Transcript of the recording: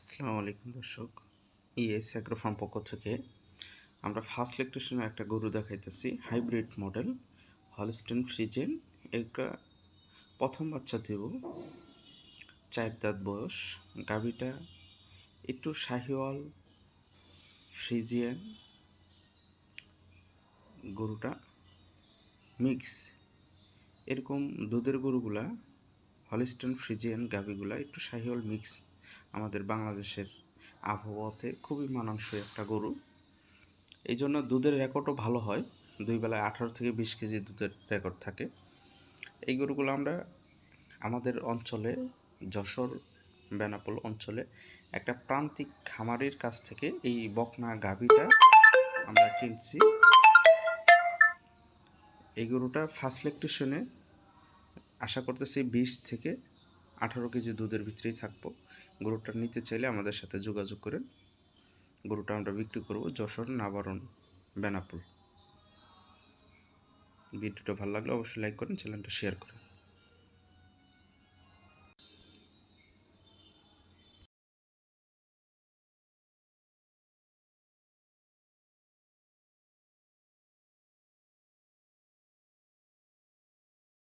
আসসালামু আলাইকুম দর্শক। ইএস অ্যাগ্রো ফার্ম পক্ষ থেকে আমরা ফার্স্ট ইলেকট্রিশনের একটা গরু দেখাইতেছি হাইব্রিড মডেল হলস্টেন ফ্রিজেন একটা প্রথম বাচ্চা দেব, চার দাঁত বয়স, গাভিটা একটু শাহিওয়াল ফ্রিজিয়ান গরুটা মিক্স এরকম দুধের গরুগুলা হলিস্টন ফ্রিজিয়ান গাভিগুলা একটু শাহিওয়াল মিক্স আমাদের বাংলাদেশের আবহাওয়াতে খুবই মানানসই একটা গরু। এই জন্য দুধের রেকর্ডও ভালো হয়। দুই বেলায় আঠারো থেকে বিশ কেজি দুধের রেকর্ড থাকে। এই গরুগুলো আমরা আমাদের অঞ্চলে, যশোর, বেনাপোল অঞ্চলে একটা প্রান্তিক খামারের কাছ থেকে এই বকনা গাভিটা আমরা কিনছি। এই গরুটা ফার্স্ট ইলেকট্রিশনে আশা করতেছি বিশ থেকে আঠারো কেজি দুধের ভিতরেই থাকব। গরুটা নিতে চাইলে আমাদের সাথে যোগাযোগ করেন। গরুটা আমরা বিক্রি করব যশোর নাবারণ বেনাপুল ভিডিওটা ভালো লাগলে অবশ্যই লাইক করেন চ্যানেলটা শেয়ার করেন।